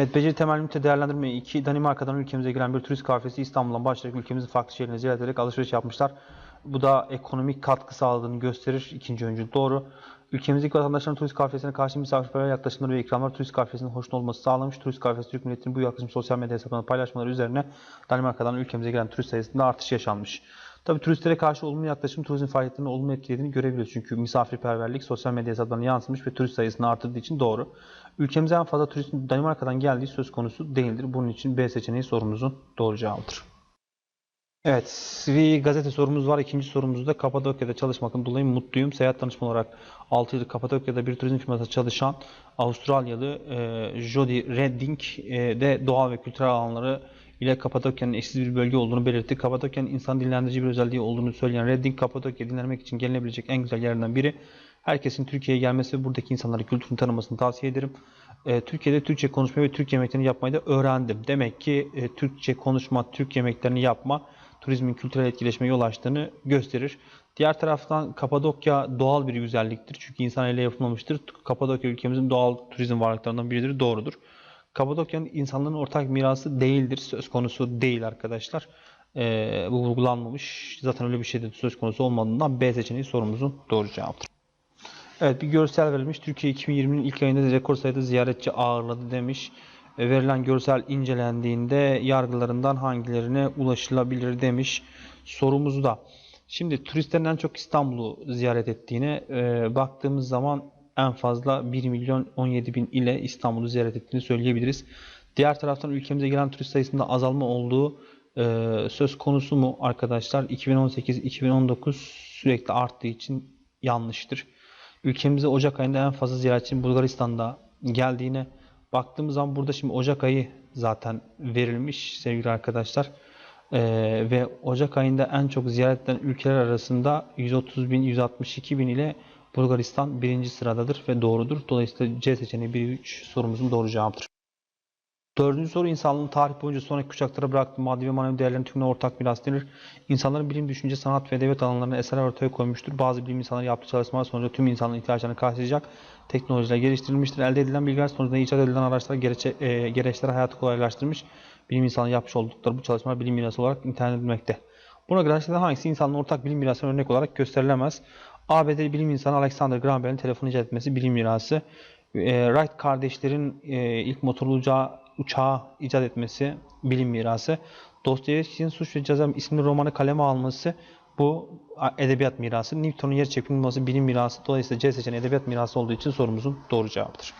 Evet, beceri temelli ünite değerlendirme 2. Danimarka'dan ülkemize giren bir turist kafesi İstanbul'dan başlayarak ülkemizin farklı şehirlerine ziyaret ederek alışveriş yapmışlar. Bu da ekonomik katkı sağladığını gösterir. İkinci öncül doğru. Ülkemizdeki vatandaşların turist kafesine karşı misafirperver yaklaşımları ve ikramlar turist kafesinin hoşnut olması sağlamış. Turist kafesi Türk milletinin bu yaklaşım sosyal medya hesaplarında paylaşmaları üzerine Danimarka'dan ülkemize giren turist sayısında artış yaşanmış. Tabii turistlere karşı olumlu yaklaşım turizm faaliyetlerini olumlu etkilediğini görebiliyoruz. Çünkü misafirperverlik sosyal medya hesaplarına yansımış ve turist sayısını artırdığı için doğru. Ülkemize en fazla turistin Danimarka'dan geldiği söz konusu değildir. Bunun için B seçeneği sorumuzun doğru cevabıdır. Evet, bir gazete sorumuz var. İkinci sorumuzda Kapadokya'da çalışmaktan dolayı mutluyum. Seyahat danışmanı olarak 6 yıldır Kapadokya'da bir turizm firmasında çalışan Avustralyalı e, Jody Redding e, de doğal ve kültürel alanları ile Kapadokya'nın eşsiz bir bölge olduğunu belirtti. Kapadokya'nın insan dinlendirici bir özelliği olduğunu söyleyen Redding, Kapadokya dinlenmek için gelinebilecek en güzel yerlerden biri. Herkesin Türkiye'ye gelmesi ve buradaki insanların kültürünü tanımasını tavsiye ederim. E, Türkiye'de Türkçe konuşmayı ve Türk yemeklerini yapmayı da öğrendim. Demek ki e, Türkçe konuşma, Türk yemeklerini yapma turizmin kültürel etkileşmeye yol açtığını gösterir. Diğer taraftan Kapadokya doğal bir güzelliktir. Çünkü insan ile yapılmamıştır. Kapadokya ülkemizin doğal turizm varlıklarından biridir. Doğrudur. Kapadokya'nın insanların ortak mirası değildir. Söz konusu değil arkadaşlar. Ee, bu vurgulanmamış. Zaten öyle bir şey de söz konusu olmadığından B seçeneği sorumuzun doğru cevaptır. Evet bir görsel verilmiş. Türkiye 2020'nin ilk ayında rekor sayıda ziyaretçi ağırladı demiş. E, verilen görsel incelendiğinde yargılarından hangilerine ulaşılabilir demiş sorumuzda. Şimdi turistlerin en çok İstanbul'u ziyaret ettiğine e, baktığımız zaman en fazla 1 milyon 17 bin ile İstanbul'u ziyaret ettiğini söyleyebiliriz. Diğer taraftan ülkemize gelen turist sayısında azalma olduğu e, söz konusu mu arkadaşlar? 2018-2019 sürekli arttığı için yanlıştır. Ülkemize Ocak ayında en fazla ziyaretçinin Bulgaristan'da geldiğine baktığımız zaman burada şimdi Ocak ayı zaten verilmiş sevgili arkadaşlar. Ee, ve Ocak ayında en çok ziyaret edilen ülkeler arasında 130 bin, 162 bin ile Bulgaristan birinci sıradadır ve doğrudur. Dolayısıyla C seçeneği 1 3 sorumuzun doğru cevabıdır. Dördüncü soru insanlığın tarih boyunca sonraki kuşaklara bıraktığı maddi ve manevi değerlerin tümüne ortak miras denir. İnsanların bilim, düşünce, sanat ve edebiyat alanlarına eserler ortaya koymuştur. Bazı bilim insanları yaptığı çalışmalar sonucu tüm insanlığın ihtiyaçlarını karşılayacak teknolojiler geliştirilmiştir. Elde edilen bilgiler sonucunda icat edilen araçlar gereçe, e, gereçleri hayatı kolaylaştırmış. Bilim insanları yapmış oldukları bu çalışmalar bilim mirası olarak nitelendirilecekte. edilmekte. Buna göre hangisi insanlığın ortak bilim mirasına örnek olarak gösterilemez? ABD'li bilim insanı Alexander Graham Bell'in telefonu icat etmesi bilim mirası. E, Wright kardeşlerin e, ilk motorlu uçağı, uçağı icat etmesi bilim mirası. Dostoyevski'nin Suç ve Ceza isimli romanı kaleme alması bu edebiyat mirası. Newton'un yer çekimi bulması bilim mirası. Dolayısıyla C seçeneği edebiyat mirası olduğu için sorumuzun doğru cevabıdır.